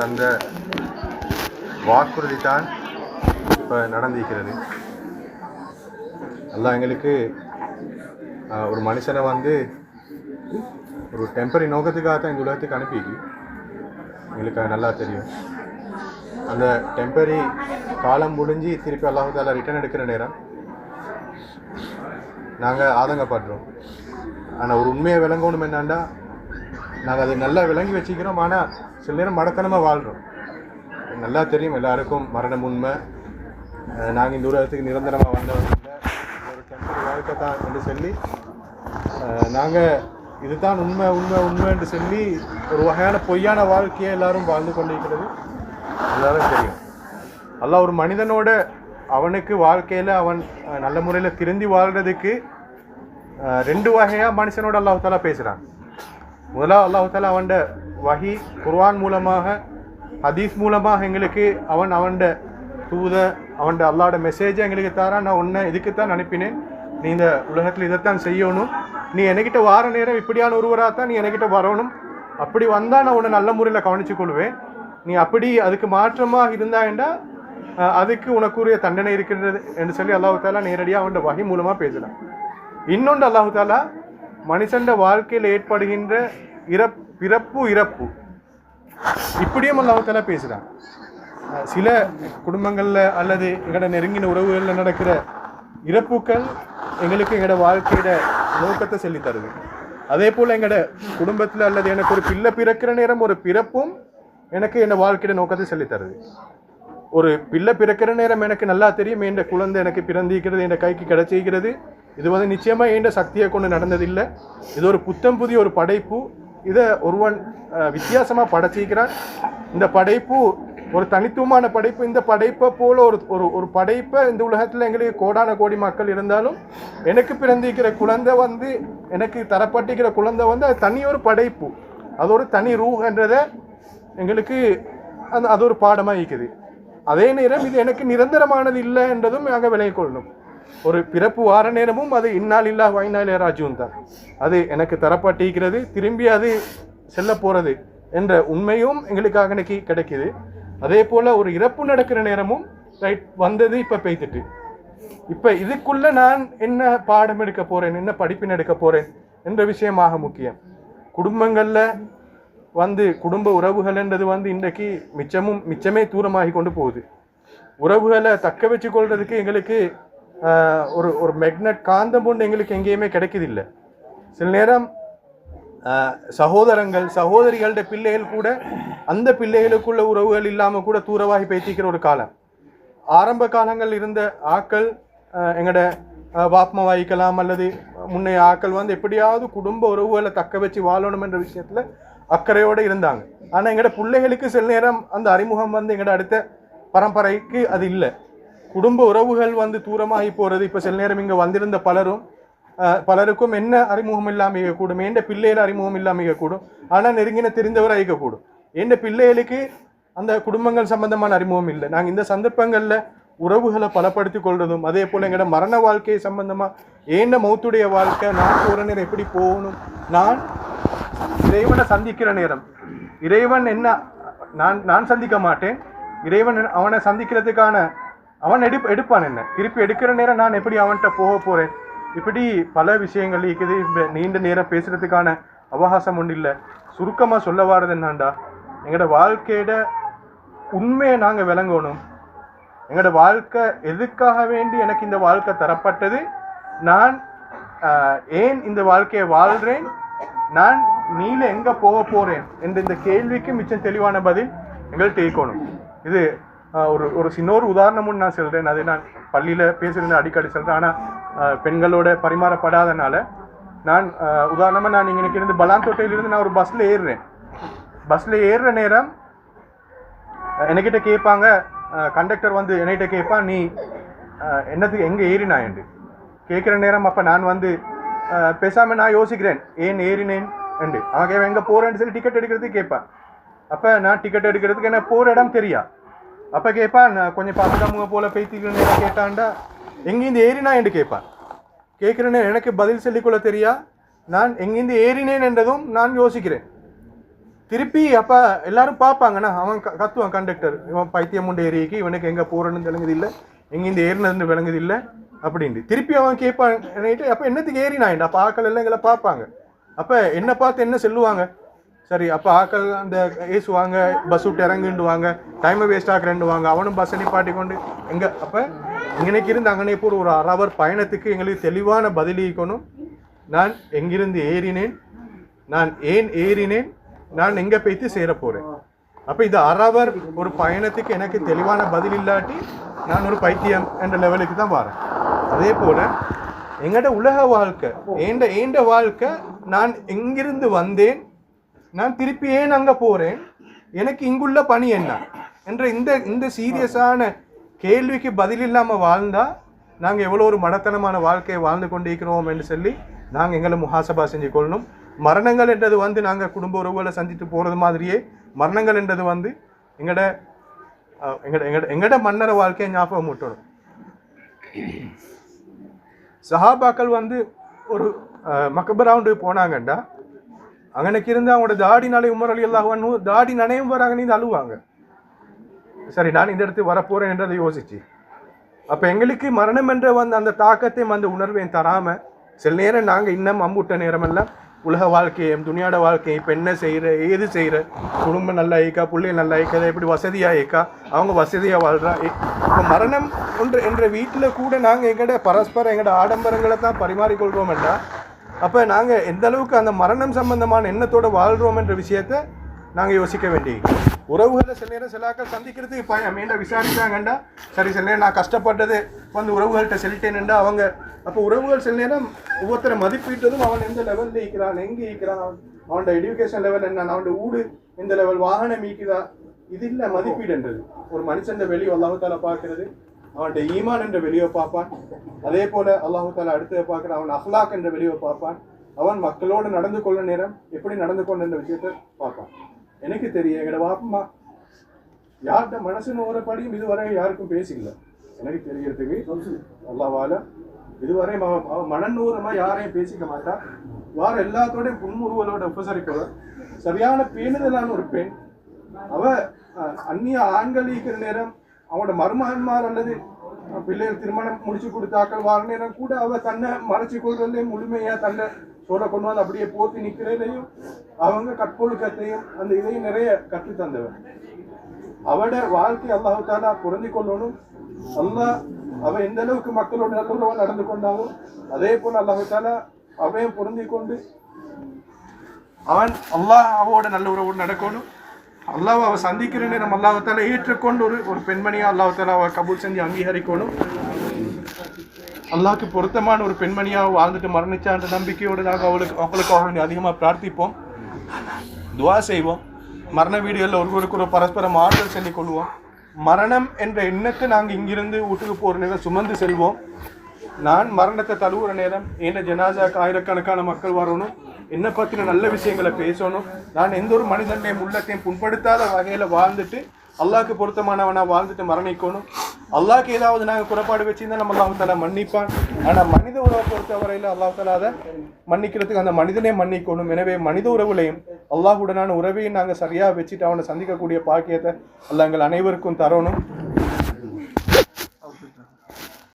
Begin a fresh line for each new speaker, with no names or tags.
தந்த வாக்குறுதி தான் இப்போ நடந்திருக்கிறது. எல்லாம் எங்களுக்கு ஒரு மனுஷனை வந்து ஒரு டெம்பரரி நோக்கத்துக்காக தான் இந்த உலகத்துக்கு அனுப்பிக்கு எங்களுக்கு அது நல்லா தெரியும். அந்த டெம்பரரி காலம் முடிஞ்சு திருப்பி அல்லாஹு தாலா ரிட்டர்ன் எடுக்கிற நேரம் நாங்கள் ஆதங்கப்படுறோம். ஆனால் ஒரு உண்மையை விளங்கணும் என்னன்னா நாங்கள் அதை நல்லா விளங்கி வச்சுக்கிறோம். ஆனால் சில நேரம் மடத்தனமாக வாழ்கிறோம் நல்லா தெரியும் எல்லாருக்கும் மரணம் உண்மை. நாங்கள் இந்த உலகத்துக்கு நிரந்தரமாக வந்தவங்க ஒரு டெம்பரரி வாழ்க்கை தான் என்று சொல்லி நாங்கள் இதுதான் உண்மை உண்மை உண்மை என்று சொல்லி ஒரு வகையான பொய்யான வாழ்க்கையை எல்லாரும் வாழ்ந்து கொண்டிருக்கிறது. எல்லாரும் தெரியும். அல்ல ஒரு மனிதனோட அவனுக்கு வாழ்க்கையில் அவன் நல்ல முறையில் திருந்தி வாழ்கிறதுக்கு ரெண்டு வகையாக மனுஷனோட அல்லாஹத்தாலாக பேசுகிறான் முதலாக அல்லாஹ் தாலா அவன்ட வஹி குர்வான் மூலமாக ஹதீஸ் மூலமாக எங்களுக்கு அவன் அவன் தூத அவன் அல்லாட மெசேஜை எங்களுக்கு தாரா நான் உன்னை இதுக்கு தான் அனுப்பினேன். நீ இந்த உலகத்தில் இதைத்தான் செய்யணும். நீ என்கிட்ட வார நேரம் இப்படியான ஒருவராக தான் நீ என்கிட்ட வரணும். அப்படி வந்தால் நான் உன்னை நல்ல முறையில் கவனிச்சு கொள்வேன் நீ அப்படி அதுக்கு மாற்றமாக இருந்தாயண்டா அதுக்கு உனக்குரிய தண்டனை இருக்கின்றது என்று சொல்லி அல்லாஹு தாலா நேரடியாக அவன் வகை மூலமாக பேசலாம். இன்னொன்று அல்லாஹு தாலா மனுஷண்ட வாழ்க்கையில் ஏற்படுகின்ற இறப் பிறப்பு இறப்பு. இப்படியும் அல்லாஹு பேசுகிறான் சில குடும்பங்களில் அல்லது எங்களோட நெருங்கின உறவுகளில் நடக்கிற இறப்புக்கள் எங்களுக்கு எங்களோட வாழ்க்கையோட நோக்கத்தை சொல்லித் தருது. அதே போல் எங்களோட குடும்பத்தில் அல்லது எனக்கு ஒரு பிள்ளை பிறக்கிற நேரம் ஒரு பிறப்பும் எனக்கு என் வாழ்க்கையோட நோக்கத்தை சொல்லித் தருது. ஒரு பிள்ளை பிறக்கிற நேரம் எனக்கு நல்லா தெரியும் என் குழந்தை எனக்கு பிறந்திருக்கிறது என் கைக்கு கிடைச்சிருக்கிறது இது வந்து நிச்சயமாக என் சக்தியை கொண்டு நடந்ததில்லை. இது ஒரு புத்தம் புதிய ஒரு படைப்பு. இதை ஒருவன் வித்தியாசமாக படைச்சிக்கிறான் இந்த படைப்பு ஒரு தனித்துவமான படைப்பு. இந்த படைப்பை போல ஒரு ஒரு ஒரு படைப்பை இந்த உலகத்தில் எங்களுக்கு கோடான கோடி மக்கள் இருந்தாலும் எனக்கு பிறந்திருக்கிற குழந்தை வந்து எனக்கு தரப்பட்டிருக்கிற குழந்தை வந்து அது தனி ஒரு படைப்பு. அது ஒரு தனி ரூஹன்றதை எங்களுக்கு அந்த அது ஒரு பாடமாக இருக்குது. அதே நேரம் இது எனக்கு நிரந்தரமானது இல்லை என்றதும் நாங்கள் விலை கொள்ளணும். ஒரு பிறப்பு வார நேரமும் அது இன்னால் இல்லா வைநாள் ராஜுவும் தான். அது எனக்கு தரப்பட்டிருக்கிறது திரும்பி அது செல்ல போகிறது என்ற உண்மையும் எங்களுக்காக இன்னைக்கு கிடைக்கிது. அதே போல் ஒரு இறப்பு நடக்கிற நேரமும் ரைட் வந்தது இப்போ பெய்துட்டு. இப்போ இதுக்குள்ளே நான் என்ன பாடம் எடுக்க போகிறேன் என்ன படிப்பின் எடுக்க போகிறேன் என்ற விஷயமாக முக்கியம். குடும்பங்களில் வந்து குடும்ப உறவுகள்ன்றது வந்து இன்றைக்கு மிச்சமும் மிச்சமே தூரமாகி கொண்டு போகுது. உறவுகளை தக்க வச்சு கொள்றதுக்கு எங்களுக்கு ஒரு ஒரு மெக்னட் காந்தம் ஒன்று எங்களுக்கு எங்கேயுமே கிடைக்குதில்லை. சில நேரம் சகோதரங்கள் சகோதரிகளோட பிள்ளைகள் கூட அந்த பிள்ளைகளுக்குள்ள உறவுகள் இல்லாமல் கூட தூரவாகி பேத்திக்கிற ஒரு காலம். ஆரம்ப காலங்கள் இருந்த ஆக்கள் எங்களோட வாப்மா வாய்க்கலாம் அல்லது முன்னைய ஆக்கள் வந்து எப்படியாவது குடும்ப உறவுகளை தக்க வச்சு வாழணும் என்ற விஷயத்தில் அக்கறையோடு இருந்தாங்க. ஆனால் எங்களோட பிள்ளைகளுக்கு சில நேரம் அந்த அறிமுகம் வந்து எங்களோட அடுத்த பரம்பரைக்கு அது இல்லை. குடும்ப உறவுகள் வந்து தூரமாகி போகிறது இப்போ சில நேரம் இங்கே வந்திருந்த பலரும் பலருக்கும் என்ன அறிமுகம் இல்லாமல் இருக்கக்கூடும் எந்த பிள்ளைகள் அறிமுகம் இல்லாமல் இருக்கக்கூடும் ஆனால் நெருங்கின தெரிந்தவர் இருக்கக்கூடும் எந்த பிள்ளைகளுக்கு அந்த குடும்பங்கள் சம்பந்தமான அறிமுகம் இல்லை. நாங்கள் இந்த சந்தர்ப்பங்களில் உறவுகளை பலப்படுத்திக் கொள்றதும் அதே போல் எங்களோட மரண வாழ்க்கை சம்பந்தமாக ஏண்ட மௌத்துடைய வாழ்க்கை நான் போகிற நேரம் எப்படி போகணும் நான் இறைவனை சந்திக்கிற நேரம். இறைவன் என்ன நான் நான் சந்திக்க மாட்டேன். இறைவன் அவனை சந்திக்கிறதுக்கான அவன் எடு எடுப்பான் என்ன? திருப்பி எடுக்கிற நேரம் நான் எப்படி அவன்கிட்ட போக போகிறேன் இப்படி பல விஷயங்கள் இருக்குது. நீண்ட நேரம் பேசுகிறதுக்கான அவகாசம் ஒன்றும் இல்லை. சுருக்கமாக சொல்ல வாரது என்னண்டா? எங்களோட வாழ்க்கையோட உண்மையை நாங்கள் விளங்கணும். எங்களோட வாழ்க்கை எதுக்காக வேண்டி எனக்கு இந்த வாழ்க்கை தரப்பட்டது? நான் ஏன் இந்த வாழ்க்கையை வாழ்கிறேன் நான் நீல எங்கே போக போகிறேன் என்ற இந்த கேள்விக்கு மிச்சம் தெளிவான பதில் எங்கள்கிட்ட இருக்கணும். இது ஒரு ஒரு சின்ன ஒரு உதாரணமும் நான் சொல்கிறேன் அது நான் பள்ளியில் பேசுறது அடிக்கடி சொல்கிறேன் ஆனால் பெண்களோட பரிமாறப்படாதனால நான் உதாரணமாக நான் இங்கே இருந்து பலாந்தோட்டையிலிருந்து நான் ஒரு பஸ்ஸில் ஏறுறேன். பஸ்ஸில் ஏறுற நேரம் என்கிட்ட கேட்பாங்க கண்டக்டர் வந்து என்கிட்ட கேட்பான் நீ என்னத்துக்கு எங்கே ஏறினா என்று. கேட்குற நேரம் அப்போ நான் வந்து பேசாமல் நான் யோசிக்கிறேன் ஏன் ஏறினேன்? என்று. அவன் கேட்பேன் எங்கே போகிறேன்னு சொல்லி டிக்கெட் எடுக்கிறதுக்கு கேட்பான். அப்போ நான் டிக்கெட் எடுக்கிறதுக்கு என்ன போகிற இடம் தெரியா? அப்போ கேட்பான் நான் கொஞ்சம் பாதுகாமுக போல பேத்திக்கிறேன்னு நேரம் கேட்டான்டா எங்கேருந்து ஏறினா என்று கேட்பான் கேட்குறேன்னு எனக்கு பதில் சொல்லிக்கொள்ள தெரியா நான் எங்கேருந்து ஏறினேன் என்றதும் நான் யோசிக்கிறேன் திருப்பி அப்போ எல்லாரும் பார்ப்பாங்கண்ணா அவன் க- கத்துவான் கண்டக்டர் இவன் பைத்தியம் முண்டை இவனுக்கு எங்கே போகிறேன்னு விளங்குது இல்லை எங்கேருந்து ஏறினதுன்னு விளங்குது இல்லை அப்படின்ட்டு திருப்பி அவன் கேட்பான் அப்போ என்னத்துக்கு ஏறினாயின்டா அப்போ எல்லாம் எங்களை பார்ப்பாங்க அப்போ என்ன பார்த்து என்ன சொல்லுவாங்க சரி அப்போ ஆக்கள் அந்த ஏசுவாங்க பஸ் விட்டு இறங்குண்டுவாங்க டைமை வேஸ்ட் ஆக்குறேன்டுவாங்க அவனும் பஸ் நிப்பாட்டி கொண்டு எங்கே அப்போ இங்கனைக்கு இருந்து அங்கனே போகிற ஒரு அரை பயணத்துக்கு எங்களுக்கு தெளிவான பதிலீக்கணும் நான் எங்கிருந்து ஏறினேன்? நான் ஏன் ஏறினேன்? நான் எங்கே போய்த்து சேர போகிறேன் அப்போ இது அறவர் ஒரு பயணத்துக்கு எனக்கு தெளிவான பதில் இல்லாட்டி நான் ஒரு பைத்தியம் என்ற லெவலுக்கு தான் வரேன். அதே போல் எங்கள்கிட்ட உலக வாழ்க்கை ஏண்ட ஏண்ட வாழ்க்கை நான் எங்கிருந்து வந்தேன்? நான் திருப்பி ஏன் அங்கே போகிறேன் எனக்கு இங்குள்ள பணி என்ன? என்ற இந்த இந்த சீரியஸான கேள்விக்கு பதில் இல்லாமல் வாழ்ந்தால் நாங்கள் எவ்வளோ ஒரு மடத்தனமான வாழ்க்கையை வாழ்ந்து கொண்டிருக்கிறோம் என்று சொல்லி நாங்கள் எங்களை முகாசபா செஞ்சு கொள்ளணும். மரணங்கள் என்றது வந்து நாங்கள் குடும்ப உறவுகளை சந்தித்து போகிறது மாதிரியே மரணங்கள் என்றது வந்து எங்கட எங்கட எங்கட எங்கட மன்னர வாழ்க்கையை ஞாபகம் முட்டணும். சஹாபாக்கள் வந்து ஒரு மக்கபராவுண்டு போனாங்கண்டா. அங்கனைக்கு இருந்து அவங்களோட தாடினாலே உமர் அலி அல்லாஹ் தாடி நனையும் வராங்க நீ அழுவாங்க. சரி நான் இந்த இடத்துக்கு வரப்போறேன் என்றதை யோசிச்சு. அப்ப எங்களுக்கு மரணம் என்ற வந்து அந்த தாக்கத்தையும் அந்த உணர்வையும் தராம சில நேரம் நாங்க இன்னும் அம்புட்ட நேரமெல்லாம் உலக வாழ்க்கையை துணியாட வாழ்க்கையும் இப்போ என்ன செய்கிற ஏது செய்கிற குடும்பம் நல்லா ஐக்கா பிள்ளை நல்லா ஐக்கா எப்படி வசதியாக ஐக்கா அவங்க வசதியாக வாழ்றா? இப்போ மரணம் ஒன்று என்ற வீட்டில் கூட நாங்கள் எங்கட பரஸ்பரம் எங்கட ஆடம்பரங்களை தான் பரிமாறிக்கொள்கிறோம்டா அப்போ நாங்கள் எந்த அளவுக்கு அந்த மரணம் சம்பந்தமான எண்ணத்தோடு வாழ்கிறோம் என்ற விஷயத்தை நாங்கள் யோசிக்க வேண்டிய உறவுகளை சில நேரம் சிலாக்கள் சந்திக்கிறதுக்கு இப்போ மீண்ட விசாரிச்சாங்கண்டா சரி சில நேரம் நான் கஷ்டப்பட்டது வந்து உறவுகள்கிட்ட சொல்லிட்டேன்டா அவங்க. அப்போ உறவுகள் சில நேரம் ஒவ்வொருத்தரை மதிப்பீட்டதும் அவன் எந்த லெவலில் இருக்கிறான் எங்கே இருக்கிறான் அவனோட எஜுகேஷன் லெவல் என்ன அவனோட ஊடு எந்த லெவல் வாகனம் ஈக்குதா இது இல்லை மதிப்பீடுன்றது. ஒரு மனுஷன் வெளியே அல்லாஹால பார்க்கறது. அவன்கிட்ட ஈமான் என்ற வெளியே பார்ப்பான். அதே போல அல்லாஹு தாலா அடுத்து பார்க்குற அவன் அஹ்லாக் என்ற வெளியே பார்ப்பான். அவன் மக்களோடு நடந்து கொள்ள நேரம் எப்படி நடந்து கொள்ள இந்த விஷயத்தை பார்ப்பான். எனக்கு தெரியும் எங்கட வாப்பம்மா யார்கிட்ட மனசு நோறபடியும் இதுவரை யாருக்கும் பேசிக்கல. எனக்கு தெரியறதுக்கு அல்லாவால இதுவரை அவன் மனநூறமா யாரையும் பேசிக்க மாட்டான் வார எல்லாத்தோடையும் புன்முறுவலோட உபசரிப்பவர். சரியான பேணுதலான ஒரு பெண். அவ அந்நிய ஆண்கள் ஈக்கிற நேரம் அவனோட மருமகன்மார் அல்லது பிள்ளைகள் திருமணம் முடிச்சு கொடுத்தாக்கள் வாரணும் கூட அவ தன்னை மறைச்சு கொள்றதுலயும் முழுமையா தன்னை சோழ கொண்டு வந்து அப்படியே போத்தி நிக்கிறதையும் அவங்க கற்பொழுக்கத்தையும் அந்த இதையும் நிறைய கற்று தந்தவன் அவட வாழ்க்கை அல்லாஹு தாலா புரிந்து கொள்ளணும். அல்லா அவ எந்த அளவுக்கு மக்களோட நல்லுறவா நடந்து கொண்டாலும் அதே போல அல்லாஹு தாலா அவையும் பொருந்தி கொண்டு அவன் அல்லாஹ் அவோட நல்ல உறவோடு நடக்கணும். அல்லாஹ் அவள் சந்திக்கிறேன்னு நேரம் அல்லாஹத்தால ஏற்றுக்கொண்டு ஒரு ஒரு பெண்மணியாக அல்லாஹ் அவள் கபூர் கபூல் செஞ்சு அங்கீகரிக்கணும். அல்லாவுக்கு பொருத்தமான ஒரு பெண்மணியாக வாழ்ந்துட்டு மரணிச்சான்ற நம்பிக்கையோடு நாங்கள் அவளுக்கு அவங்களுக்காக வேண்டி அதிகமாக பிரார்த்திப்போம். துவா செய்வோம். மரண வீடுகளில் ஒருவருக்கு ஒரு பரஸ்பரம் ஆறுதல் சொல்லிக் கொள்வோம். மரணம் என்ற எண்ணத்தை நாங்கள் இங்கிருந்து வீட்டுக்கு போகிற நேரம் சுமந்து செல்வோம். நான் மரணத்தை தழுவுற நேரம் என்ன ஜனாசாக்கு ஆயிரக்கணக்கான மக்கள் வரணும். என்னை பற்றின நல்ல விஷயங்களை பேசணும். நான் எந்த ஒரு மனிதனையும் உள்ளத்தையும் புண்படுத்தாத வகையில் வாழ்ந்துட்டு அல்லாஹ்க்கு பொருத்தமானவனாக வாழ்ந்துட்டு மரணிக்கணும். அல்லாஹ்க்கு ஏதாவது நாங்கள் குறைபாடு வச்சிருந்தா நம்ம அல்லாஹ் தாலா மன்னிப்பான். ஆனால் மனித உறவை பொறுத்தவரையில் அல்லாஹ் தாலா அதை மன்னிக்கிறதுக்கு அந்த மனிதனே மன்னிக்கணும். எனவே மனித உறவுலையும் அல்லாஹுடனான உறவையும் நாங்கள் சரியாக வச்சுட்டு அவனை சந்திக்கக்கூடிய பாக்கியத்தை அல்லா எங்கள் அனைவருக்கும் தரணும்.